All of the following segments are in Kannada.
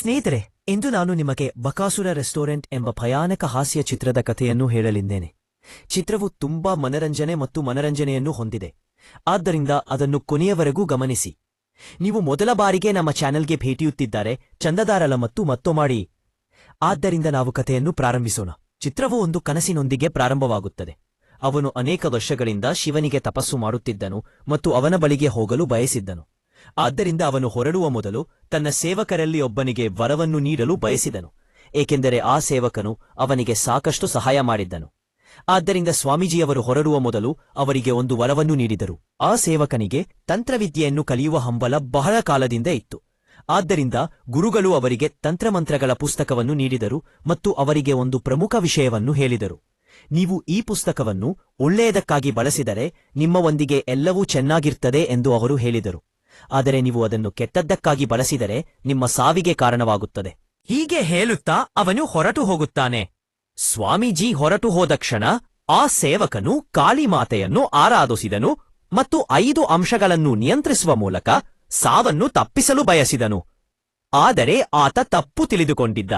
ಸ್ನೇಹಿತರೆ, ಇಂದು ನಾನು ನಿಮಗೆ ಬಕಾಸುರ ರೆಸ್ಟೋರೆಂಟ್ ಎಂಬ ಭಯಾನಕ ಹಾಸ್ಯ ಚಿತ್ರದ ಕಥೆಯನ್ನು ಹೇಳಲಿದ್ದೇನೆ. ಚಿತ್ರವು ತುಂಬಾ ಮನರಂಜನೆ ಮತ್ತು ಮನರಂಜನೆಯನ್ನು ಹೊಂದಿದೆ. ಆದ್ದರಿಂದ ಅದನ್ನು ಕೊನೆಯವರೆಗೂ ಗಮನಿಸಿ. ನೀವು ಮೊದಲ ಬಾರಿಗೆ ನಮ್ಮ ಚಾನೆಲ್ಗೆ ಭೇಟಿಯುತ್ತಿದ್ದಾರೆ. ಚಂದದಾರಲ ಮತ್ತು ಮತ್ತೊಮಾಡಿ ಆದ್ದರಿಂದ ನಾವು ಕಥೆಯನ್ನು ಪ್ರಾರಂಭಿಸೋಣ. ಚಿತ್ರವು ಒಂದು ಕನಸಿನೊಂದಿಗೆ ಪ್ರಾರಂಭವಾಗುತ್ತದೆ. ಅವನು ಅನೇಕ ವರ್ಷಗಳಿಂದ ಶಿವನಿಗೆ ತಪಸ್ಸು ಮಾಡುತ್ತಿದ್ದನು ಮತ್ತು ಅವನ ಬಳಿಗೆ ಹೋಗಲು ಬಯಸಿದ್ದನು. ಆದ್ದರಿಂದ ಅವನು ಹೊರಡುವ ಮೊದಲು ತನ್ನ ಸೇವಕರಲ್ಲಿ ಒಬ್ಬನಿಗೆ ವರವನ್ನು ನೀಡಲು ಬಯಸಿದನು, ಏಕೆಂದರೆ ಆ ಸೇವಕನು ಅವನಿಗೆ ಸಾಕಷ್ಟು ಸಹಾಯ ಮಾಡಿದ್ದನು. ಆದ್ದರಿಂದ ಸ್ವಾಮೀಜಿಯವರು ಹೊರಡುವ ಮೊದಲು ಅವರಿಗೆ ಒಂದು ವರವನ್ನು ನೀಡಿದರು. ಆ ಸೇವಕನಿಗೆ ತಂತ್ರವಿದ್ಯೆಯನ್ನು ಕಲಿಯುವ ಹಂಬಲ ಬಹಳ ಕಾಲದಿಂದ ಇತ್ತು. ಆದ್ದರಿಂದ ಗುರುಗಳು ಅವರಿಗೆ ತಂತ್ರಮಂತ್ರಗಳ ಪುಸ್ತಕವನ್ನು ನೀಡಿದರು ಮತ್ತು ಅವರಿಗೆ ಒಂದು ಪ್ರಮುಖ ವಿಷಯವನ್ನು ಹೇಳಿದರು. ನೀವು ಈ ಪುಸ್ತಕವನ್ನು ಒಳ್ಳೆಯದಕ್ಕಾಗಿ ಬಳಸಿದರೆ ನಿಮ್ಮವೊಂದಿಗೆ ಎಲ್ಲವೂ ಚೆನ್ನಾಗಿರ್ತದೆ ಎಂದು ಅವರು ಹೇಳಿದರು. ಆದರೆ ನೀವು ಅದನ್ನು ಕೆಟ್ಟದ್ದಕ್ಕಾಗಿ ಬಳಸಿದರೆ ನಿಮ್ಮ ಸಾವಿಗೆ ಕಾರಣವಾಗುತ್ತದೆ. ಹೀಗೆ ಹೇಳುತ್ತಾ ಅವನು ಹೊರಟು ಹೋಗುತ್ತಾನೆ. ಸ್ವಾಮೀಜಿ ಹೊರಟು ಹೋದ ಕ್ಷಣ ಆ ಸೇವಕನು ಕಾಳಿಮಾತೆಯನ್ನು ಆರಾಧಿಸಿದನು ಮತ್ತು ಐದು ಅಂಶಗಳನ್ನು ನಿಯಂತ್ರಿಸುವ ಮೂಲಕ ಸಾವನ್ನು ತಪ್ಪಿಸಲು ಬಯಸಿದನು. ಆದರೆ ಆತ ತಪ್ಪು ತಿಳಿದುಕೊಂಡಿದ್ದ.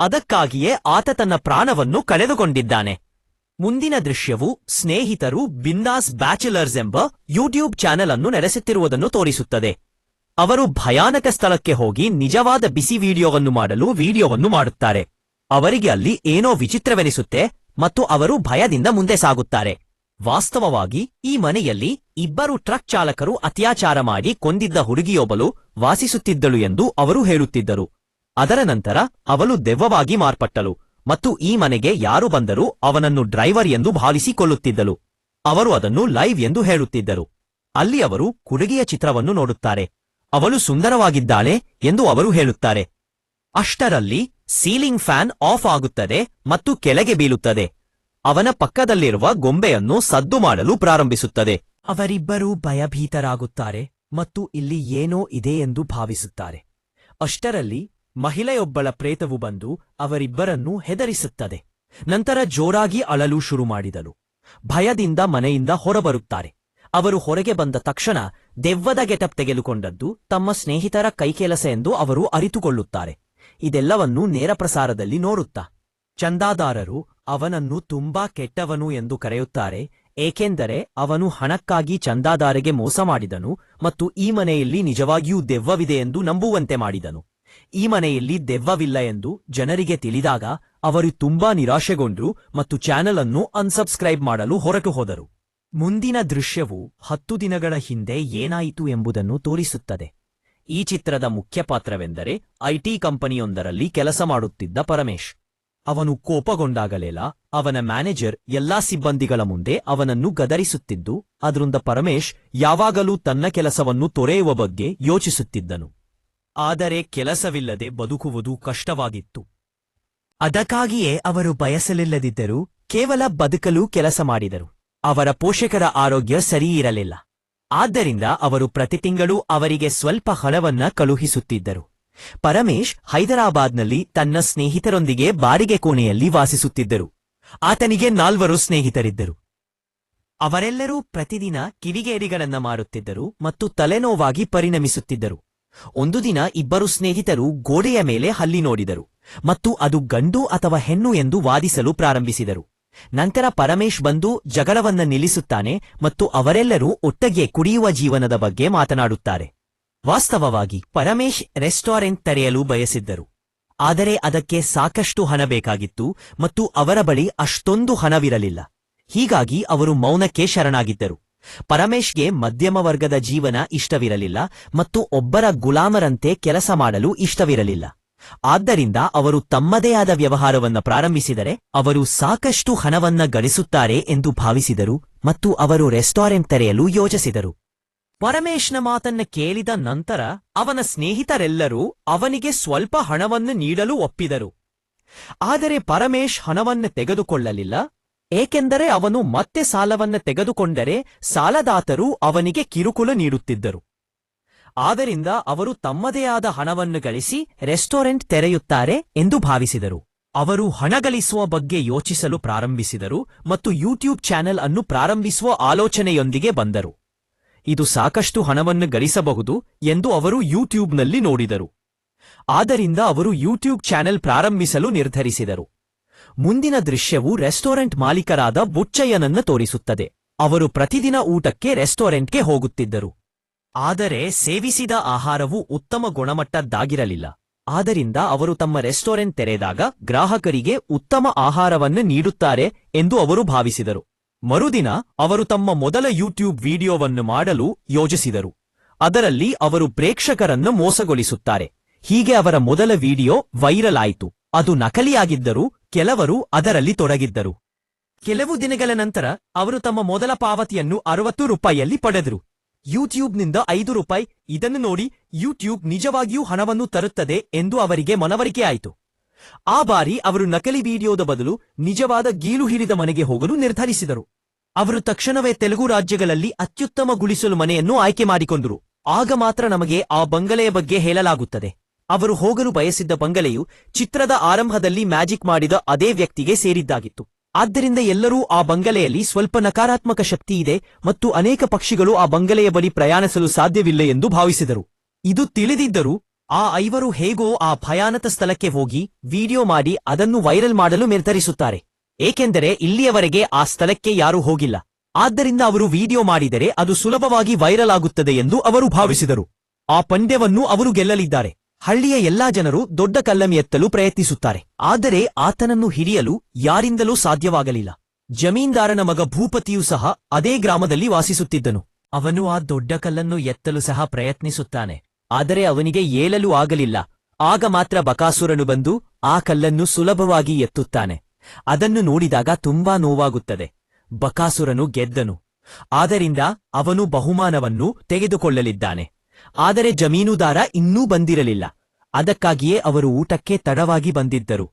ಅದಕ್ಕಾಗಿಯೇ ಆತ ತನ್ನ ಪ್ರಾಣವನ್ನು ಕಳೆದುಕೊಂಡಿದ್ದಾನೆ. ಮುಂದಿನ ದೃಶ್ಯವು ಸ್ನೇಹಿತರು ಬಿಂದಾಸ್ ಬ್ಯಾಚುಲರ್ಸ್ ಎಂಬ ಯೂಟ್ಯೂಬ್ ಚಾನೆಲ್ ಅನ್ನು ನಡೆಸುತ್ತಿರುವುದನ್ನು ತೋರಿಸುತ್ತದೆ. ಅವರು ಭಯಾನಕ ಸ್ಥಳಕ್ಕೆ ಹೋಗಿ ನಿಜವಾದ ಬಿಸಿ ವಿಡಿಯೋವನ್ನು ಮಾಡಲು ವಿಡಿಯೋವನ್ನು ಮಾಡುತ್ತಾರೆ. ಅವರಿಗೆ ಅಲ್ಲಿ ಏನೋ ವಿಚಿತ್ರವೆನಿಸುತ್ತೆ ಮತ್ತು ಅವರು ಭಯದಿಂದ ಮುಂದೆ ಸಾಗುತ್ತಾರೆ. ವಾಸ್ತವವಾಗಿ ಈ ಮನೆಯಲ್ಲಿ ಇಬ್ಬರು ಟ್ರಕ್ ಚಾಲಕರು ಅತ್ಯಾಚಾರ ಮಾಡಿ ಕೊಂದಿದ್ದ ಹುಡುಗಿಯೊಬ್ಬಳು ವಾಸಿಸುತ್ತಿದ್ದಳು ಎಂದು ಅವರು ಹೇಳುತ್ತಿದ್ದರು. ಅದರ ನಂತರ ಅವಳು ದೆವ್ವವಾಗಿ ಮಾರ್ಪಟ್ಟಳು. ಮತ್ತು ಈ ಮನೆಗೆ ಯಾರು ಬಂದರೂ ಅವನನ್ನು ಡ್ರೈವರ್ ಎಂದು ಭಾವಿಸಿಕೊಳ್ಳುತ್ತಿದ್ದಳು. ಅವರು ಅದನ್ನು ಲೈವ್ ಎಂದು ಹೇಳುತ್ತಿದ್ದರು. ಅಲ್ಲಿ ಅವರು ಕುಡುಗಿಯ ಚಿತ್ರವನ್ನು ನೋಡುತ್ತಾರೆ. ಅವಳು ಸುಂದರವಾಗಿದ್ದಾಳೆ ಎಂದು ಅವರು ಹೇಳುತ್ತಾರೆ. ಅಷ್ಟರಲ್ಲಿ ಸೀಲಿಂಗ್ ಫ್ಯಾನ್ ಆಫ್ ಆಗುತ್ತದೆ ಮತ್ತು ಕೆಳಗೆ ಬೀಳುತ್ತದೆ. ಅವನ ಪಕ್ಕದಲ್ಲಿರುವ ಗೊಂಬೆಯನ್ನು ಸದ್ದು ಮಾಡಲು ಪ್ರಾರಂಭಿಸುತ್ತದೆ. ಅವರಿಬ್ಬರೂ ಭಯಭೀತರಾಗುತ್ತಾರೆ ಮತ್ತು ಇಲ್ಲಿ ಏನೋ ಇದೆ ಎಂದು ಭಾವಿಸುತ್ತಾರೆ. ಅಷ್ಟರಲ್ಲಿ ಮಹಿಳೆಯೊಬ್ಬಳ ಪ್ರೇತವು ಬಂದು ಅವರಿಬ್ಬರನ್ನೂ ಹೆದರಿಸುತ್ತದೆ. ನಂತರ ಜೋರಾಗಿ ಅಳಲು ಶುರು ಮಾಡಿದಳು. ಭಯದಿಂದ ಮನೆಯಿಂದ ಹೊರಬರುತ್ತಾರೆ. ಅವರು ಹೊರಗೆ ಬಂದ ತಕ್ಷಣ ದೆವ್ವದ ಗೆಟಪ್ ತೆಗೆದುಕೊಂಡದ್ದು ತಮ್ಮ ಸ್ನೇಹಿತರ ಕೈಕೆಲಸ ಎಂದು ಅವರು ಅರಿತುಕೊಳ್ಳುತ್ತಾರೆ. ಇದೆಲ್ಲವನ್ನೂ ನೇರ ಪ್ರಸಾರದಲ್ಲಿ ನೋಡುತ್ತಾ. ಚಂದಾದಾರರು, ಅವನನ್ನು ತುಂಬಾ ಕೆಟ್ಟವನು ಎಂದು ಕರೆಯುತ್ತಾರೆ, ಏಕೆಂದರೆ ಅವನು ಹಣಕ್ಕಾಗಿ ಚಂದಾದಾರಿಗೆ ಮೋಸ ಮಾಡಿದನು ಮತ್ತು ಈ ಮನೆಯಲ್ಲಿ ನಿಜವಾಗಿಯೂ ದೆವ್ವವಿದೆ ಎಂದು ನಂಬುವಂತೆ ಮಾಡಿದನು. ಈ ಮನೆಯಲ್ಲಿ ದೆವ್ವವಿಲ್ಲ ಎಂದು ಜನರಿಗೆ ತಿಳಿದಾಗ ಅವರು ತುಂಬಾ ನಿರಾಶೆಗೊಂಡ್ರು ಮತ್ತು ಚಾನೆಲ್ ಅನ್ನು ಅನ್ಸಬ್ಸ್ಕ್ರೈಬ್ ಮಾಡಲು ಹೊರಟು ಹೋದರು. ಮುಂದಿನ ದೃಶ್ಯವು ಹತ್ತು ದಿನಗಳ ಹಿಂದೆ ಏನಾಯಿತು ಎಂಬುದನ್ನು ತೋರಿಸುತ್ತದೆ. ಈ ಚಿತ್ರದ ಮುಖ್ಯ ಪಾತ್ರವೆಂದರೆ ಐಟಿ ಕಂಪನಿಯೊಂದರಲ್ಲಿ ಕೆಲಸ ಮಾಡುತ್ತಿದ್ದ ಪರಮೇಶ್. ಅವನು ಕೋಪಗೊಂಡಾಗಲೆಲ್ಲ ಅವನ ಮ್ಯಾನೇಜರ್ ಎಲ್ಲಾ ಸಿಬ್ಬಂದಿಗಳ ಮುಂದೆ ಅವನನ್ನು ಗದರಿಸುತ್ತಿದ್ದು, ಅದರಿಂದ ಪರಮೇಶ್ ಯಾವಾಗಲೂ ತನ್ನ ಕೆಲಸವನ್ನು ತೊರೆಯುವ ಬಗ್ಗೆ ಯೋಚಿಸುತ್ತಿದ್ದನು. ಆದರೆ ಕೆಲಸವಿಲ್ಲದೆ ಬದುಕುವುದು ಕಷ್ಟವಾಗಿತ್ತು. ಅದಕ್ಕಾಗಿಯೇ ಅವರು ಬಯಸಲಿಲ್ಲದಿದ್ದರೂ ಕೇವಲ ಬದುಕಲು ಕೆಲಸ ಮಾಡಿದರು. ಅವರ ಪೋಷಕರ ಆರೋಗ್ಯ ಸರಿಯಿರಲಿಲ್ಲ ಆದ್ದರಿಂದ ಅವರು ಪ್ರತಿ ತಿಂಗಳು ಅವರಿಗೆ ಸ್ವಲ್ಪ ಹಣವನ್ನ ಕಳುಹಿಸುತ್ತಿದ್ದರು. ಪರಮೇಶ್ ಹೈದರಾಬಾದ್ನಲ್ಲಿ ತನ್ನ ಸ್ನೇಹಿತರೊಂದಿಗೆ ಬಾರಿಗೆ ಕೋಣೆಯಲ್ಲಿ ವಾಸಿಸುತ್ತಿದ್ದರು. ಆತನಿಗೆ ನಾಲ್ವರು ಸ್ನೇಹಿತರಿದ್ದರು. ಅವರೆಲ್ಲರೂ ಪ್ರತಿದಿನ ಕಿವಿಗೇರಿಗಳನ್ನ ಮಾರುತ್ತಿದ್ದರು ಮತ್ತು ತಲೆನೋವಾಗಿ ಪರಿಣಮಿಸುತ್ತಿದ್ದರು. ಒಂದು ದಿನ ಇಬ್ಬರು ಸ್ನೇಹಿತರು ಗೋಡೆಯ ಮೇಲೆ ಹಲ್ಲಿ ನೋಡಿದರು ಮತ್ತು ಅದು ಗಂಡು ಅಥವಾ ಹೆಣ್ಣು ಎಂದು ವಾದಿಸಲು ಪ್ರಾರಂಭಿಸಿದರು. ನಂತರ ಪರಮೇಶ್ ಬಂದು ಜಗಳವನ್ನ ನಿಲ್ಲಿಸುತ್ತಾನೆ ಮತ್ತು ಅವರೆಲ್ಲರೂ ಒಟ್ಟಗೆ ಕುಡಿಯುವ ಜೀವನದ ಬಗ್ಗೆ ಮಾತನಾಡುತ್ತಾರೆ. ವಾಸ್ತವವಾಗಿ ಪರಮೇಶ್ ರೆಸ್ಟೋರೆಂಟ್ ತೆರೆಯಲು ಬಯಸಿದ್ದರು. ಆದರೆ ಅದಕ್ಕೆ ಸಾಕಷ್ಟು ಹಣ ಬೇಕಾಗಿತ್ತು ಮತ್ತು ಅವರ ಬಳಿ ಅಷ್ಟೊಂದು ಹಣವಿರಲಿಲ್ಲ. ಹೀಗಾಗಿ ಅವರು ಮೌನಕ್ಕೆ ಶರಣಾಗಿದ್ದರು. ಪರಮೇಶ್ಗೆ ಮಧ್ಯಮ ವರ್ಗದ ಜೀವನ ಇಷ್ಟವಿರಲಿಲ್ಲ ಮತ್ತು ಒಬ್ಬರ ಗುಲಾಮರಂತೆ ಕೆಲಸ ಮಾಡಲು ಇಷ್ಟವಿರಲಿಲ್ಲ. ಆದ್ದರಿಂದ ಅವರು ತಮ್ಮದೇ ಆದ ವ್ಯವಹಾರವನ್ನು ಪ್ರಾರಂಭಿಸಿದರೆ ಅವರು ಸಾಕಷ್ಟು ಹಣವನ್ನ ಗಳಿಸುತ್ತಾರೆ ಎಂದು ಭಾವಿಸಿದರು ಮತ್ತು ಅವರು ರೆಸ್ಟೋರೆಂಟ್ ತೆರೆಯಲು ಯೋಚಿಸಿದರು. ಪರಮೇಶ್ನ ಮಾತನ್ನ ಕೇಳಿದ ನಂತರ ಅವನ ಸ್ನೇಹಿತರೆಲ್ಲರೂ ಅವನಿಗೆ ಸ್ವಲ್ಪ ಹಣವನ್ನು ನೀಡಲು ಒಪ್ಪಿದರು. ಆದರೆ ಪರಮೇಶ್ ಹಣವನ್ನು ತೆಗೆದುಕೊಳ್ಳಲಿಲ್ಲ. ಏಕೆಂದರೆ ಅವನು ಮತ್ತೆ ಸಾಲವನ್ನ ತೆಗೆದುಕೊಂಡರೆ ಸಾಲದಾತರು ಅವನಿಗೆ ಕಿರುಕುಳ ನೀಡುತ್ತಿದ್ದರು. ಆದ್ದರಿಂದ ಅವರು ತಮ್ಮದೇ ಆದ ಹಣವನ್ನು ಗಳಿಸಿ ರೆಸ್ಟೋರೆಂಟ್ ತೆರೆಯುತ್ತಾರೆ ಎಂದು ಭಾವಿಸಿದರು. ಅವರು ಹಣ ಗಳಿಸುವ ಬಗ್ಗೆ ಯೋಚಿಸಲು ಪ್ರಾರಂಭಿಸಿದರು ಮತ್ತು ಯೂಟ್ಯೂಬ್ ಚಾನೆಲ್ ಅನ್ನು ಪ್ರಾರಂಭಿಸುವ ಆಲೋಚನೆಯೊಂದಿಗೆ ಬಂದರು. ಇದು ಸಾಕಷ್ಟು ಹಣವನ್ನು ಗಳಿಸಬಹುದು ಎಂದು ಅವರು ಯೂಟ್ಯೂಬ್ನಲ್ಲಿ ನೋಡಿದರು. ಆದ್ದರಿಂದ ಅವರು ಯೂಟ್ಯೂಬ್ ಚಾನೆಲ್ ಪ್ರಾರಂಭಿಸಲು ನಿರ್ಧರಿಸಿದರು. ಮುಂದಿನ ದೃಶ್ಯವು ರೆಸ್ಟೋರೆಂಟ್ ಮಾಲೀಕರಾದ ಬುಚ್ಚಯ್ಯನನ್ನು ತೋರಿಸುತ್ತದೆ. ಅವರು ಪ್ರತಿದಿನ ಊಟಕ್ಕೆ ರೆಸ್ಟೋರೆಂಟ್ಗೆ ಹೋಗುತ್ತಿದ್ದರು. ಆದರೆ ಸೇವಿಸಿದ ಆಹಾರವು ಉತ್ತಮ ಗುಣಮಟ್ಟದ್ದಾಗಿರಲಿಲ್ಲ. ಆದ್ದರಿಂದ ಅವರು ತಮ್ಮ ರೆಸ್ಟೋರೆಂಟ್ ತೆರೆದಾಗ ಗ್ರಾಹಕರಿಗೆ ಉತ್ತಮ ಆಹಾರವನ್ನು ನೀಡುತ್ತಾರೆ ಎಂದು ಅವರು ಭಾವಿಸಿದರು. ಮರುದಿನ ಅವರು ತಮ್ಮ ಮೊದಲ ಯೂಟ್ಯೂಬ್ ವಿಡಿಯೋವನ್ನು ಮಾಡಲು ಯೋಜಿಸಿದರು. ಅದರಲ್ಲಿ ಅವರು ಪ್ರೇಕ್ಷಕರನ್ನು ಮೋಸಗೊಳಿಸುತ್ತಾರೆ. ಹೀಗೆ ಅವರ ಮೊದಲ ವಿಡಿಯೋ ವೈರಲ್ ಆಯಿತು. ಅದು ನಕಲಿಯಾಗಿದ್ದರೂ ಕೆಲವರು ಅದರಲ್ಲಿ ತೊಡಗಿದ್ದರು. ಕೆಲವು ದಿನಗಳ ನಂತರ ಅವರು ತಮ್ಮ ಮೊದಲ ಪಾವತಿಯನ್ನು ಅರವತ್ತು ರೂಪಾಯಿಯಲ್ಲಿ ಪಡೆದರು. ಯೂಟ್ಯೂಬ್ನಿಂದ ಐದು ರೂಪಾಯಿ, ಇದನ್ನು ನೋಡಿ ಯೂಟ್ಯೂಬ್ ನಿಜವಾಗಿಯೂ ಹಣವನ್ನು ತರುತ್ತದೆ ಎಂದು ಅವರಿಗೆ ಮನವರಿಕೆ ಆಯಿತು. ಆ ಬಾರಿ ಅವರು ನಕಲಿ ವಿಡಿಯೋದ ಬದಲು ನಿಜವಾದ ಗೀಲು ಹಿಡಿದ ಮನೆಗೆ ಹೋಗಲು ನಿರ್ಧರಿಸಿದರು. ಅವರು ತಕ್ಷಣವೇ ತೆಲುಗು ರಾಜ್ಯಗಳಲ್ಲಿ ಅತ್ಯುತ್ತಮ ಗುಳಿಸಲು ಮನೆಯನ್ನು ಆಯ್ಕೆ ಮಾಡಿಕೊಂಡರು. ಆಗ ಮಾತ್ರ ನಮಗೆ ಆ ಬಂಗಲೆಯ ಬಗ್ಗೆ ಹೇಳಲಾಗುತ್ತದೆ. ಅವರು ಹೋಗಲು ಬಯಸಿದ್ದ ಬಂಗಲೆಯು ಚಿತ್ರದ ಆರಂಭದಲ್ಲಿ ಮ್ಯಾಜಿಕ್ ಮಾಡಿದ ಅದೇ ವ್ಯಕ್ತಿಗೆ ಸೇರಿದ್ದಾಗಿತ್ತು. ಆದ್ದರಿಂದ ಎಲ್ಲರೂ ಆ ಬಂಗಲೆಯಲ್ಲಿ ಸ್ವಲ್ಪ ನಕಾರಾತ್ಮಕ ಶಕ್ತಿ ಇದೆ ಮತ್ತು ಅನೇಕ ಪಕ್ಷಿಗಳು ಆ ಬಂಗಲೆಯ ಬಳಿ ಪ್ರಯಾಣಿಸಲು ಸಾಧ್ಯವಿಲ್ಲ ಎಂದು ಭಾವಿಸಿದರು. ಇದು ತಿಳಿದಿದ್ದರೂ, ಆ ಐವರು ಹೇಗೋ ಆ ಭಯಾನಕ ಸ್ಥಳಕ್ಕೆ ಹೋಗಿ ವಿಡಿಯೋ ಮಾಡಿ ಅದನ್ನು ವೈರಲ್ ಮಾಡಲು ನಿರ್ಧರಿಸುತ್ತಾರೆ. ಏಕೆಂದರೆ ಇಲ್ಲಿಯವರೆಗೆ ಆ ಸ್ಥಳಕ್ಕೆ ಯಾರೂ ಹೋಗಿಲ್ಲ. ಆದ್ದರಿಂದ ಅವರು ವಿಡಿಯೋ ಮಾಡಿದರೆ ಅದು ಸುಲಭವಾಗಿ ವೈರಲ್ ಆಗುತ್ತದೆ ಎಂದು ಅವರು ಭಾವಿಸಿದರು. ಆ ಪಂದ್ಯವನ್ನು ಅವರು ಗೆಲ್ಲಲಿದ್ದಾರೆ. ಹಳ್ಳಿಯ ಎಲ್ಲಾ ಜನರು ದೊಡ್ಡ ಕಲ್ಲಂ ಎತ್ತಲು ಪ್ರಯತ್ನಿಸುತ್ತಾರೆ. ಆದರೆ ಆತನನ್ನು ಹಿಡಿಯಲು ಯಾರಿಂದಲೂ ಸಾಧ್ಯವಾಗಲಿಲ್ಲ. ಜಮೀನ್ದಾರನ ಮಗ ಭೂಪತಿಯೂ ಸಹ ಅದೇ ಗ್ರಾಮದಲ್ಲಿ ವಾಸಿಸುತ್ತಿದ್ದನು. ಅವನು ಆ ದೊಡ್ಡ ಕಲ್ಲನ್ನು ಎತ್ತಲು ಸಹ ಪ್ರಯತ್ನಿಸುತ್ತಾನೆ. ಆದರೆ ಅವನಿಗೆ ಏಳಲು ಆಗಲಿಲ್ಲ. ಆಗ ಮಾತ್ರ ಬಕಾಸುರನು ಬಂದು ಆ ಕಲ್ಲನ್ನು ಸುಲಭವಾಗಿ ಎತ್ತುತ್ತಾನೆ. ಅದನ್ನು ನೋಡಿದಾಗ ತುಂಬಾ ನೋವಾಗುತ್ತದೆ. ಬಕಾಸುರನು ಗೆದ್ದನು. ಆದ್ದರಿಂದ ಅವನು ಬಹುಮಾನವನ್ನು ತೆಗೆದುಕೊಳ್ಳಲಿದ್ದಾನೆ. ಆದರೆ ಜಮೀನುದಾರ ಇನ್ನೂ ಬಂದಿರಲಿಲ್ಲ. ಅದಕ್ಕಾಗಿಯೇ ಅವರು ಊಟಕ್ಕೆ ತಡವಾಗಿ ಬಂದಿದ್ದರು.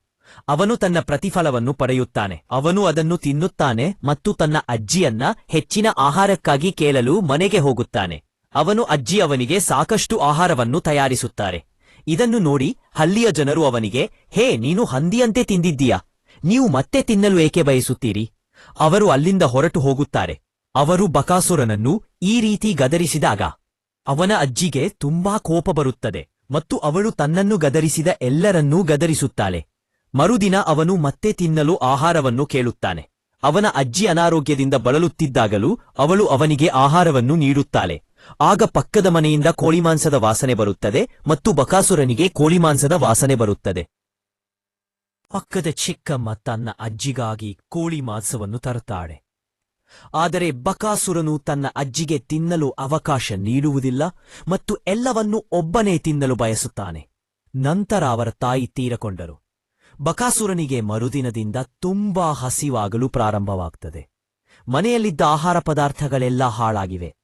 ಅವನು ತನ್ನ ಪ್ರತಿಫಲವನ್ನು ಪಡೆಯುತ್ತಾನೆ. ಅವನು ಅದನ್ನು ತಿನ್ನುತ್ತಾನೆ ಮತ್ತು ತನ್ನ ಅಜ್ಜಿಯನ್ನ ಹೆಚ್ಚಿನ ಆಹಾರಕ್ಕಾಗಿ ಕೇಳಲು ಮನೆಗೆ ಹೋಗುತ್ತಾನೆ. ಅವನು ಅಜ್ಜಿ ಅವನಿಗೆ ಸಾಕಷ್ಟು ಆಹಾರವನ್ನು ತಯಾರಿಸುತ್ತಾರೆ. ಇದನ್ನು ನೋಡಿ ಹಳ್ಳಿಯ ಜನರು ಅವನಿಗೆ, ಹೇ, ನೀನು ಹಂದಿಯಂತೆ ತಿಂದಿದ್ದೀಯಾ? ನೀವು ಮತ್ತೆ ತಿನ್ನಲು ಏಕೆ ಬಯಸುತ್ತೀರಿ? ಅವರು ಅಲ್ಲಿಂದ ಹೊರಟು ಹೋಗುತ್ತಾರೆ. ಅವರು ಬಕಾಸುರನನ್ನು ಈ ರೀತಿ ಗದರಿಸಿದಾಗ ಅವನ ಅಜ್ಜಿಗೆ ತುಂಬಾ ಕೋಪ ಬರುತ್ತದೆ ಮತ್ತು ಅವಳು ತನ್ನನ್ನು ಗದರಿಸಿದ ಎಲ್ಲರನ್ನೂ ಗದರಿಸುತ್ತಾಳೆ. ಮರುದಿನ ಅವನು ಮತ್ತೆ ತಿನ್ನಲು ಆಹಾರವನ್ನು ಕೇಳುತ್ತಾನೆ. ಅವನ ಅಜ್ಜಿ ಅನಾರೋಗ್ಯದಿಂದ ಬಳಲುತ್ತಿದ್ದಾಗಲೂ ಅವಳು ಅವನಿಗೆ ಆಹಾರವನ್ನು ನೀಡುತ್ತಾಳೆ. ಆಗ ಪಕ್ಕದ ಮನೆಯಿಂದ ಕೋಳಿಮಾಂಸದ ವಾಸನೆ ಬರುತ್ತದೆ ಮತ್ತು ಬಕಾಸುರನಿಗೆ ಕೋಳಿಮಾಂಸದ ವಾಸನೆ ಬರುತ್ತದೆ. ಪಕ್ಕದ ಚಿಕ್ಕಮ್ಮ ತನ್ನ ಅಜ್ಜಿಗಾಗಿ ಕೋಳಿ ಮಾಂಸವನ್ನು ತರುತ್ತಾಳೆ. ಆದರೆ ಬಕಾಸುರನು ತನ್ನ ಅಜ್ಜಿಗೆ ತಿನ್ನಲು ಅವಕಾಶ ನೀಡುವುದಿಲ್ಲ ಮತ್ತು ಎಲ್ಲವನ್ನೂ ಒಬ್ಬನೇ ತಿನ್ನಲು ಬಯಸುತ್ತಾನೆ. ನಂತರ ಅವರ ತಾಯಿ ತೀರಕೊಂಡರು. ಬಕಾಸುರನಿಗೆ ಮರುದಿನದಿಂದ ತುಂಬಾ ಹಸಿವಾಗಲು ಪ್ರಾರಂಭವಾಗ್ತದೆ. ಮನೆಯಲ್ಲಿದ್ದ ಆಹಾರ ಪದಾರ್ಥಗಳೆಲ್ಲ ಹಾಳಾಗಿವೆ.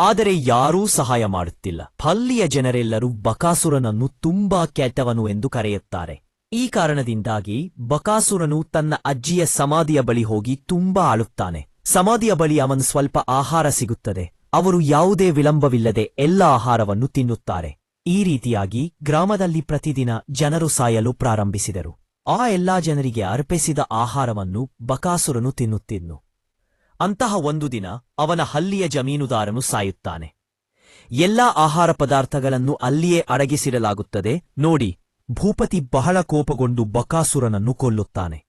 ಆದರೆ ಯಾರೂ ಸಹಾಯ ಮಾಡುತ್ತಿಲ್ಲ. ಹಲ್ಲಿಯ ಜನರೆಲ್ಲರೂ ಬಕಾಸುರನನ್ನು ತುಂಬಾ ಕೆಟ್ಟವನು ಎಂದು ಕರೆಯುತ್ತಾರೆ. ಈ ಕಾರಣದಿಂದಾಗಿ ಬಕಾಸುರನು ತನ್ನ ಅಜ್ಜಿಯ ಸಮಾಧಿಯ ಬಳಿ ಹೋಗಿ ತುಂಬಾ ಅಳುತ್ತಾನೆ. ಸಮಾಧಿಯ ಬಳಿ ಅವನು ಸ್ವಲ್ಪ ಆಹಾರ ಸಿಗುತ್ತದೆ. ಅವರು ಯಾವುದೇ ವಿಳಂಬವಿಲ್ಲದೆ ಎಲ್ಲ ಆಹಾರವನ್ನು ತಿನ್ನುತ್ತಾರೆ. ಈ ರೀತಿಯಾಗಿ ಗ್ರಾಮದಲ್ಲಿ ಪ್ರತಿದಿನ ಜನರು ಸಾಯಲು ಪ್ರಾರಂಭಿಸಿದರು. ಆ ಎಲ್ಲಾ ಜನರಿಗೆ ಅರ್ಪಿಸಿದ ಆಹಾರವನ್ನು ಬಕಾಸುರನು ತಿನ್ನುತ್ತಿದ್ನು. ಅಂತಹ ಒಂದು ದಿನ ಅವನ ಹಲ್ಲಿಯ ಜಮೀನುದಾರನು ಸಾಯುತ್ತಾನೆ. ಎಲ್ಲಾ ಆಹಾರ ಪದಾರ್ಥಗಳನ್ನು ಅಲ್ಲಿಯೇ ಅಡಗಿಸಿಡಲಾಗುತ್ತದೆ. ನೋಡಿ, ಭೂಪತಿ ಬಹಳ ಕೋಪಗೊಂಡು ಬಕಾಸುರನನ್ನು ಕೊಲ್ಲುತ್ತಾನೆ.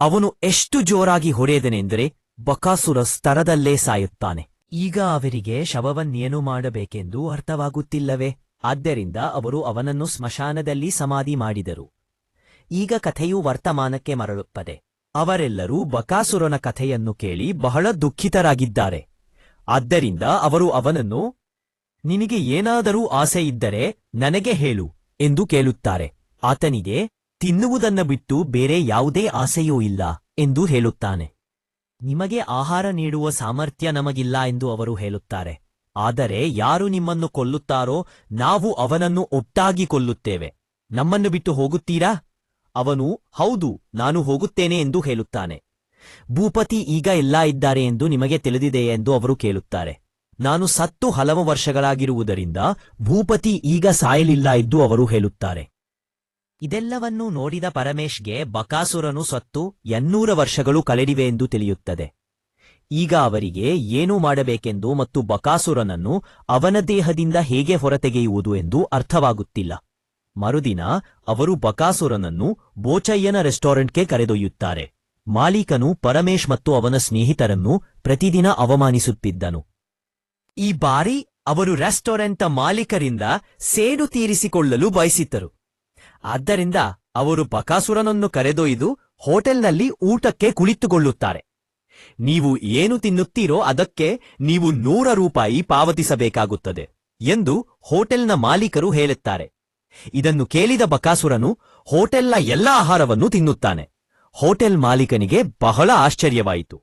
ಅವನು ಎಷ್ಟು ಜೋರಾಗಿ ಹೊಡೆಯದನೆಂದರೆ ಬಕಾಸುರ ಸ್ತರದಲ್ಲೇ ಸಾಯುತ್ತಾನೆ. ಈಗ ಅವರಿಗೆ ಶವವನ್ನೇನು ಮಾಡಬೇಕೆಂದು ಅರ್ಥವಾಗುತ್ತಿಲ್ಲವೇ? ಆದ್ದರಿಂದ ಅವರು ಅವನನ್ನು ಸ್ಮಶಾನದಲ್ಲಿ ಸಮಾಧಿ ಮಾಡಿದರು. ಈಗ ಕಥೆಯು ವರ್ತಮಾನಕ್ಕೆ ಮರಳುತ್ತದೆ. ಅವರೆಲ್ಲರೂ ಬಕಾಸುರನ ಕಥೆಯನ್ನು ಕೇಳಿ ಬಹಳ ದುಃಖಿತರಾಗಿದ್ದಾರೆ. ಆದ್ದರಿಂದ ಅವರು ಅವನನ್ನು, ನಿನಗೆ ಏನಾದರೂ ಆಸೆ ಇದ್ದರೆ ನನಗೆ ಹೇಳು ಎಂದು ಕೇಳುತ್ತಾರೆ. ಆತನಿಗೆ, ತಿನ್ನುವುದನ್ನ ಬಿಟ್ಟು ಬೇರೆ ಯಾವುದೇ ಆಸೆಯೂ ಇಲ್ಲ ಎಂದು ಹೇಳುತ್ತಾನೆ. ನಿಮಗೆ ಆಹಾರ ನೀಡುವ ಸಾಮರ್ಥ್ಯ ನಮಗಿಲ್ಲ ಎಂದು ಅವರು ಹೇಳುತ್ತಾರೆ. ಆದರೆ ಯಾರು ನಿಮ್ಮನ್ನು ಕೊಲ್ಲುತ್ತಾರೋ ನಾವು ಅವನನ್ನು ಒಟ್ಟಾಗಿ ಕೊಲ್ಲುತ್ತೇವೆ. ನಮ್ಮನ್ನು ಬಿಟ್ಟು ಹೋಗುತ್ತೀರಾ? ಅವನು, ಹೌದು, ನಾನು ಹೋಗುತ್ತೇನೆ ಎಂದು ಹೇಳುತ್ತಾನೆ. ಭೂಪತಿ ಈಗ ಎಲ್ಲ ಇದ್ದಾರೆ ಎಂದು ನಿಮಗೆ ತಿಳಿದಿದೆಯೇ ಎಂದು ಅವರು ಕೇಳುತ್ತಾರೆ. ನಾನು ಸತ್ತು ಹಲವು ವರ್ಷಗಳಾಗಿರುವುದರಿಂದ ಭೂಪತಿ ಈಗ ಸಾಯಲಿಲ್ಲ ಎಂದು ಅವರು ಹೇಳುತ್ತಾರೆ. ಇದೆಲ್ಲವನ್ನೂ ನೋಡಿದ ಪರಮೇಶ್ಗೆ ಬಕಾಸುರನು ಸತ್ತು ಎನ್ನೂರ ವರ್ಷಗಳು ಕಳೆದಿವೆ ಎಂದು ತಿಳಿಯುತ್ತದೆ. ಈಗ ಅವರಿಗೆ ಏನು ಮಾಡಬೇಕೆಂದು ಮತ್ತು ಬಕಾಸುರನನ್ನು ಅವನ ದೇಹದಿಂದ ಹೇಗೆ ಹೊರತೆಗೆಯುವುದು ಎಂದು ಅರ್ಥವಾಗುತ್ತಿಲ್ಲ. ಮರುದಿನ ಅವರು ಬಕಾಸುರನನ್ನು ಬೋಚಯ್ಯನ ರೆಸ್ಟೋರೆಂಟ್ಗೆ ಕರೆದೊಯ್ಯುತ್ತಾರೆ. ಮಾಲೀಕನು ಪರಮೇಶ್ ಮತ್ತು ಅವನ ಸ್ನೇಹಿತರನ್ನು ಪ್ರತಿದಿನ ಅವಮಾನಿಸುತ್ತಿದ್ದನು. ಈ ಬಾರಿ ಅವರು ರೆಸ್ಟೋರೆಂಟ್ನ ಮಾಲೀಕರಿಂದ ಸೇಡು ತೀರಿಸಿಕೊಳ್ಳಲು ಬಯಸಿದ್ದರು. ಆದ್ದರಿಂದ ಅವರು ಬಕಾಸುರನನ್ನು ಕರೆದೊಯ್ದು ಹೋಟೆಲ್ನಲ್ಲಿ ಊಟಕ್ಕೆ ಕುಳಿತುಕೊಳ್ಳುತ್ತಾರೆ. ನೀವು ಏನು ತಿನ್ನುತ್ತೀರೋ ಅದಕ್ಕೆ ನೀವು ನೂರ ರೂಪಾಯಿ ಪಾವತಿಸಬೇಕಾಗುತ್ತದೆ ಎಂದು ಹೋಟೆಲ್ನ ಮಾಲೀಕರು ಹೇಳುತ್ತಾರೆ. ಇದನ್ನು ಕೇಳಿದ ಬಕಾಸುರನು ಹೋಟೆಲ್ನ ಎಲ್ಲಾ ಆಹಾರವನ್ನು ತಿನ್ನುತ್ತಾನೆ. ಹೋಟೆಲ್ ಮಾಲೀಕನಿಗೆ ಬಹಳ ಆಶ್ಚರ್ಯವಾಯಿತು.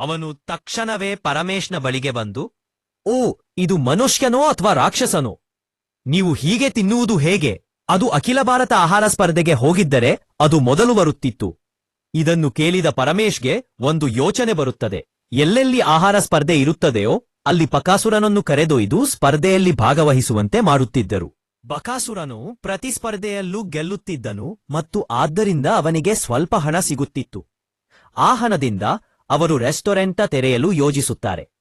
ಅವನು ತಕ್ಷಣವೇ ಪರಮೇಶ್ನ ಬಳಿಗೆ ಬಂದು, ಓ, ಇದು ಮನುಷ್ಯನೋ ಅಥವಾ ರಾಕ್ಷಸನೋ? ನೀವು ಹೀಗೆ ತಿನ್ನುವುದು ಹೇಗೆ? ಅದು ಅಖಿಲ ಭಾರತ ಆಹಾರ ಸ್ಪರ್ಧೆಗೆ ಹೋಗಿದ್ದರೆ ಅದು ಮೊದಲು ಬರುತ್ತಿತ್ತು. ಇದನ್ನು ಕೇಳಿದ ಪರಮೇಶ್ಗೆ ಒಂದು ಯೋಚನೆ ಬರುತ್ತದೆ. ಎಲ್ಲೆಲ್ಲಿ ಆಹಾರ ಸ್ಪರ್ಧೆ ಇರುತ್ತದೆಯೋ, ಅಲ್ಲಿ ಬಕಾಸುರನನ್ನು ಕರೆದೊಯ್ದು ಸ್ಪರ್ಧೆಯಲ್ಲಿ ಭಾಗವಹಿಸುವಂತೆ ಮಾಡುತ್ತಿದ್ದರು. ಬಕಾಸುರನು ಪ್ರತಿಸ್ಪರ್ಧೆಯಲ್ಲೂ ಗೆಲ್ಲುತ್ತಿದ್ದನು ಮತ್ತು ಆದ್ದರಿಂದ ಅವನಿಗೆ ಸ್ವಲ್ಪ ಹಣ ಸಿಗುತ್ತಿತ್ತು. ಆ ಹಣದಿಂದ ಅವರು ರೆಸ್ಟೋರೆಂಟ ತೆರೆಯಲು ಯೋಜಿಸುತ್ತಾರೆ.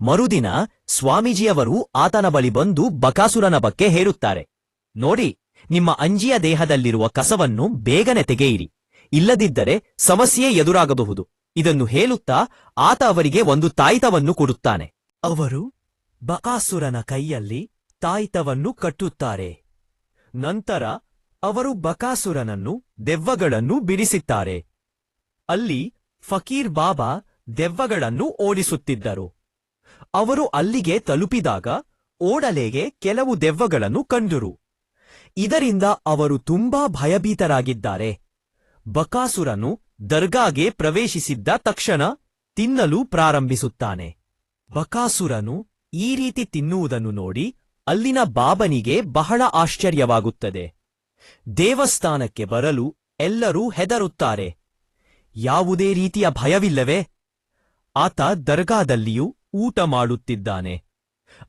ಮರುದಿನ ಸ್ವಾಮೀಜಿಯವರು ಆತನ ಬಳಿ ಬಂದು ಬಕಾಸುರನ ಬಗ್ಗೆ ಹೇರುತ್ತಾರೆ ನೋಡಿ, ನಿಮ್ಮ ಅಂಜಿಯ ದೇಹದಲ್ಲಿರುವ ಕಸವನ್ನು ಬೇಗನೆ ತೆಗೆಯಿರಿ. ಇಲ್ಲದಿದ್ದರೆ ಸಮಸ್ಯೆ ಎದುರಾಗಬಹುದು. ಇದನ್ನು ಹೇಳುತ್ತಾ ಆತ ಅವರಿಗೆ ಒಂದು ತಾಯಿತವನ್ನು ಕೊಡುತ್ತಾನೆ. ಅವರು ಬಕಾಸುರನ ಕೈಯಲ್ಲಿ ತಾಯಿತವನ್ನು ಕಟ್ಟುತ್ತಾರೆ. ನಂತರ ಅವರು ಬಕಾಸುರನನ್ನು ದೆವ್ವಗಳನ್ನು ಬಿಡಿಸಿದ್ದಾರೆ. ಅಲ್ಲಿ ಫಕೀರ್ ಬಾಬಾ ದೆವ್ವಗಳನ್ನು ಓಡಿಸುತ್ತಿದ್ದರು. ಅವರು ಅಲ್ಲಿಗೆ ತಲುಪಿದಾಗ ಓಡಲೆಗೆ ಕೆಲವು ದೆವ್ವಗಳನ್ನು ಕಂಡರು. ಇದರಿಂದ ಅವರು ತುಂಬಾ ಭಯಭೀತರಾಗಿದ್ದಾರೆ. ಬಕಾಸುರನು ದರ್ಗಾಗೆ ಪ್ರವೇಶಿಸಿದ್ದ ತಕ್ಷಣ ತಿನ್ನಲು ಪ್ರಾರಂಭಿಸುತ್ತಾನೆ. ಬಕಾಸುರನು ಈ ರೀತಿ ತಿನ್ನುವುದನ್ನು ನೋಡಿ ಅಲ್ಲಿನ ಬಾಬನಿಗೆ ಬಹಳ ಆಶ್ಚರ್ಯವಾಗುತ್ತದೆ. ದೇವಸ್ಥಾನಕ್ಕೆ ಬರಲು ಎಲ್ಲರೂ ಹೆದರುತ್ತಾರೆ. ಯಾವುದೇ ರೀತಿಯ ಭಯವಿಲ್ಲವೇ? ಆತ ದರ್ಗಾದಲ್ಲಿಯೂ ಊಟ ಮಾಡುತ್ತಿದ್ದಾನೆ.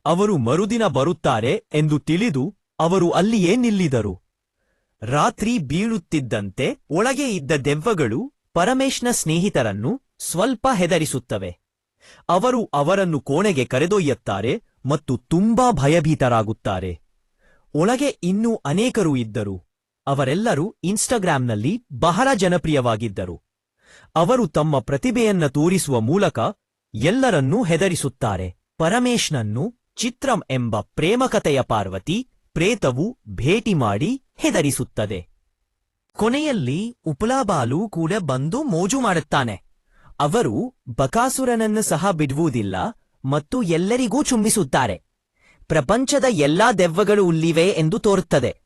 ಅವರು ಮರುದಿನ ಬರುತ್ತಾರೆ ಎಂದು ತಿಳಿದು ಅವರು ಅಲ್ಲಿಯೇ ನಿಲ್ಲಿದರು. ರಾತ್ರಿ ಬೀಳುತ್ತಿದ್ದಂತೆ ಒಳಗೆ ಇದ್ದ ದೆವ್ವಗಳು ಪರಮೇಶ್ನ ಸ್ನೇಹಿತರನ್ನು ಸ್ವಲ್ಪ ಹೆದರಿಸುತ್ತವೆ. ಅವರು ಅವರನ್ನು ಕೋಣೆಗೆ ಕರೆದೊಯ್ಯುತ್ತಾರೆ ಮತ್ತು ತುಂಬಾ ಭಯಭೀತರಾಗುತ್ತಾರೆ. ಒಳಗೆ ಇನ್ನೂ ಅನೇಕರು ಇದ್ದರು. ಅವರೆಲ್ಲರೂ ಇನ್ಸ್ಟಾಗ್ರಾಂನಲ್ಲಿ ಬಹಳ ಜನಪ್ರಿಯವಾಗಿದ್ದರು. ಅವರು ತಮ್ಮ ಪ್ರತಿಭೆಯನ್ನ ತೋರಿಸುವ ಮೂಲಕ ಎಲ್ಲರನ್ನೂ ಹೆದರಿಸುತ್ತಾರೆ. ಪರಮೇಶ್ನನ್ನು ಚಿತ್ರಂ ಎಂಬ ಪ್ರೇಮಕತೆಯ ಪಾರ್ವತಿ ಪ್ರೇತವು ಭೇಟಿ ಮಾಡಿ ಹೆದರಿಸುತ್ತದೆ. ಕೊನೆಯಲ್ಲಿ ಉಪಲಾಬಾಲು ಕೂಡ ಬಂದು ಮೋಜು ಮಾಡುತ್ತಾನೆ. ಅವರು ಬಕಾಸುರನನ್ನು ಸಹ ಬಿಡುವುದಿಲ್ಲ ಮತ್ತು ಎಲ್ಲರಿಗೂ ಚುಂಬಿಸುತ್ತಾರೆ. ಪ್ರಪಂಚದ ಎಲ್ಲಾ ದೆವ್ವಗಳು ಉಲ್ಲಿವೆ ಎಂದು ತೋರುತ್ತದೆ.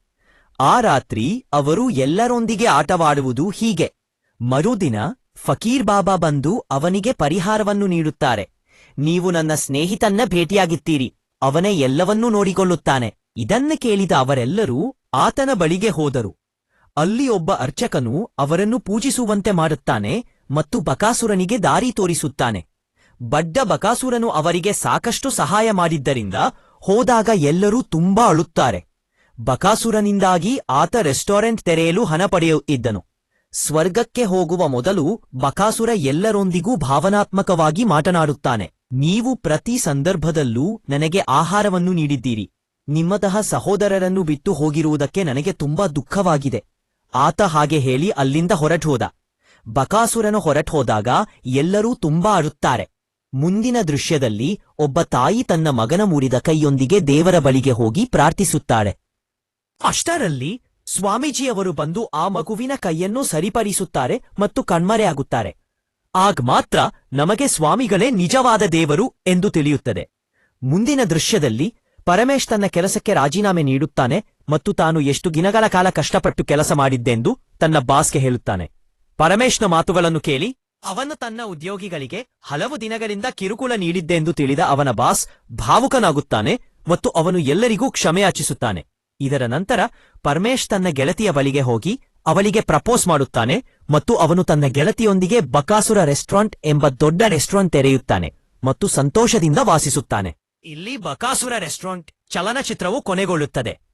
ಆ ರಾತ್ರಿ ಅವರು ಎಲ್ಲರೊಂದಿಗೆ ಆಟವಾಡುವುದು ಹೀಗೆ. ಮರುದಿನ ಫಕೀರ್ ಬಾಬಾ ಬಂದು ಅವನಿಗೆ ಪರಿಹಾರವನ್ನು ನೀಡುತ್ತಾರೆ. ನೀವು ನನ್ನ ಸ್ನೇಹಿತನ್ನ ಭೇಟಿಯಾಗಿತ್ತೀರಿ. ಅವನೇ ಎಲ್ಲವನ್ನೂ ನೋಡಿಕೊಳ್ಳುತ್ತಾನೆ. ಇದನ್ನು ಕೇಳಿದ ಅವರೆಲ್ಲರೂ ಆತನ ಬಳಿಗೆ ಹೋದರು. ಅಲ್ಲಿ ಒಬ್ಬ ಅರ್ಚಕನು ಅವರನ್ನು ಪೂಜಿಸುವಂತೆ ಮಾಡುತ್ತಾನೆ ಮತ್ತು ಬಕಾಸುರನಿಗೆ ದಾರಿ ತೋರಿಸುತ್ತಾನೆ. ಬಡ್ಡ ಬಕಾಸುರನು ಅವರಿಗೆ ಸಾಕಷ್ಟು ಸಹಾಯ ಮಾಡಿದ್ದರಿಂದ ಹೋದಾಗ ಎಲ್ಲರೂ ತುಂಬಾ ಅಳುತ್ತಾರೆ. ಬಕಾಸುರನಿಂದಾಗಿ ಆತ ರೆಸ್ಟೋರೆಂಟ್ ತೆರೆಯಲು ಹಣ ಪಡೆಯುತ್ತಿದ್ದನು. ಸ್ವರ್ಗಕ್ಕೆ ಹೋಗುವ ಮೊದಲು ಬಕಾಸುರ ಎಲ್ಲರೊಂದಿಗೂ ಭಾವನಾತ್ಮಕವಾಗಿ ಮಾತನಾಡುತ್ತಾನೆ. ನೀವು ಪ್ರತಿ ಸಂದರ್ಭದಲ್ಲೂ ನನಗೆ ಆಹಾರವನ್ನು ನೀಡಿದ್ದೀರಿ. ನಿಮ್ಮತಃ ಸಹೋದರರನ್ನು ಬಿಟ್ಟು ಹೋಗಿರುವುದಕ್ಕೆ ನನಗೆ ತುಂಬಾ ದುಃಖವಾಗಿದೆ. ಆತ ಹಾಗೆ ಹೇಳಿ ಅಲ್ಲಿಂದ ಹೊರಟೋದ. ಬಕಾಸುರನು ಹೊರಟೋದಾಗ ಎಲ್ಲರೂ ತುಂಬಾ ಅಳುತ್ತಾರೆ. ಮುಂದಿನ ದೃಶ್ಯದಲ್ಲಿ ಒಬ್ಬ ತಾಯಿ ತನ್ನ ಮಗನ ಮುರಿದ ಕೈಯೊಂದಿಗೆ ದೇವರ ಬಳಿಗೆ ಹೋಗಿ ಪ್ರಾರ್ಥಿಸುತ್ತಾಳೆ. ಅಷ್ಟರಲ್ಲಿ ಸ್ವಾಮೀಜಿಯವರು ಬಂದು ಆ ಮಗುವಿನ ಕೈಯನ್ನು ಸರಿಪಡಿಸುತ್ತಾರೆ ಮತ್ತು ಕಣ್ಮರೆಯಾಗುತ್ತಾರೆ ಆಗ ಮಾತ್ರ ನಮಗೆ ಸ್ವಾಮಿಗಳೇ ನಿಜವಾದ ದೇವರು ಎಂದು ತಿಳಿಯುತ್ತದೆ. ಮುಂದಿನ ದೃಶ್ಯದಲ್ಲಿ ಪರಮೇಶ್ ತನ್ನ ಕೆಲಸಕ್ಕೆ ರಾಜೀನಾಮೆ ನೀಡುತ್ತಾನೆ ಮತ್ತು ತಾನು ಎಷ್ಟು ದಿನಗಳ ಕಾಲ ಕಷ್ಟಪಟ್ಟು ಕೆಲಸ ಮಾಡಿದ್ದೆಂದು ತನ್ನ ಬಾಸ್ಗೆ ಹೇಳುತ್ತಾನೆ. ಪರಮೇಶ್ನ ಮಾತುಗಳನ್ನು ಕೇಳಿ, ಅವನು ತನ್ನ ಉದ್ಯೋಗಿಗಳಿಗೆ ಹಲವು ದಿನಗಳಿಂದ ಕಿರುಕುಳ ನೀಡಿದ್ದೆಂದು ತಿಳಿದ ಅವನ ಬಾಸ್ ಭಾವುಕನಾಗುತ್ತಾನೆ ಮತ್ತು ಅವನು ಎಲ್ಲರಿಗೂ ಕ್ಷಮೆಯಾಚಿಸುತ್ತಾನೆ. ಇದರ ನಂತರ ಪರಮೇಶ್ ತನ್ನ ಗೆಳತಿಯ ಬಳಿಗೆ ಹೋಗಿ ಅವಳಿಗೆ ಪ್ರಪೋಸ್ ಮಾಡುತ್ತಾನೆ ಮತ್ತು ಅವನು ತನ್ನ ಗೆಳತಿಯೊಂದಿಗೆ ಬಕಾಸುರ ರೆಸ್ಟೋರೆಂಟ್ ಎಂಬ ದೊಡ್ಡ ರೆಸ್ಟೋರೆಂಟ್ ತೆರೆಯುತ್ತಾನೆ ಮತ್ತು ಸಂತೋಷದಿಂದ ವಾಸಿಸುತ್ತಾನೆ. ಇಲ್ಲಿ ಬಕಾಸುರ ರೆಸ್ಟೋರೆಂಟ್ ಚಲನಚಿತ್ರವು ಕೊನೆಗೊಳ್ಳುತ್ತದೆ.